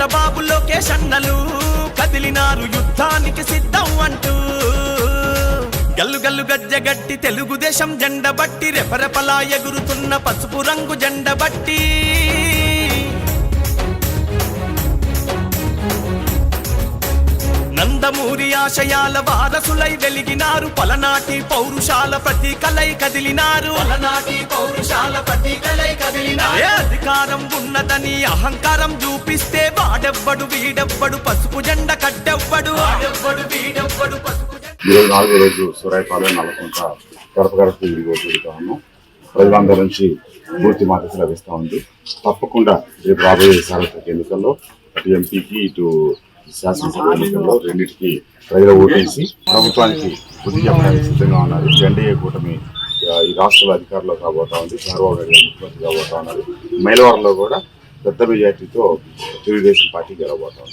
అగో చంద్రబాబు లోకేష్ అన్నలు కదిలినారు యుద్ధానికి సిద్ధం అంటూ. గల్లు గల్లు గజ్జగట్టి తెలుగుదేశం జెండ బట్టి రెపరెపలా ఎగురుతున్న పసుపు రంగు జెండ బట్టి. నందమూరి ఆశయాల వారసులై వెలిగినారు పలనాటి పౌరుషాల ప్రతీకలై కదిలినారు. పలనాటి పౌరుషాల ప్రతీకలై కదిలినారు అధికారం ఉన్నదని అహంకారం చూపిస్తే వాడెవ్వడు వీడెవ్వడు పసుపు జెండ కట్టెవ్వడు. వాడెవ్వడు వీడెవ్వడు పసుపు జెండ. ఈరోజు నాలుగో రోజు సూరాయపాలెం నల్లకుంట గడప గడప తిరిగి తిరుగుతా ఉన్నాం ప్రజలందరి నుంచి పూర్తి మద్దతు లభిస్తూ ఉంది. తప్పకుండా రేపు రాబోయే సార్వత్రిక ఎన్నికల్లో అటు ఎంపీకి ఇటు శాసనసభ ఎన్నికల్లో రెండింటికి ప్రజలు ఓటేసి ప్రభుత్వానికి బుద్ధి చెప్పడానికి సిద్ధంగా ఉన్నారు. ఎన్డీఏ కూటమి ఈ రాష్ట్రంలో అధికారంలో కాబోతా ఉంది చంద్రబాబు నాయుడు గారు ముఖ్యమంత్రి కాబోతా ఉన్నారు. మైలవరంలో కూడా పెద్ద మెజార్టీతో తెలుగుదేశం పార్టీ గెలవబోతా ఉంది.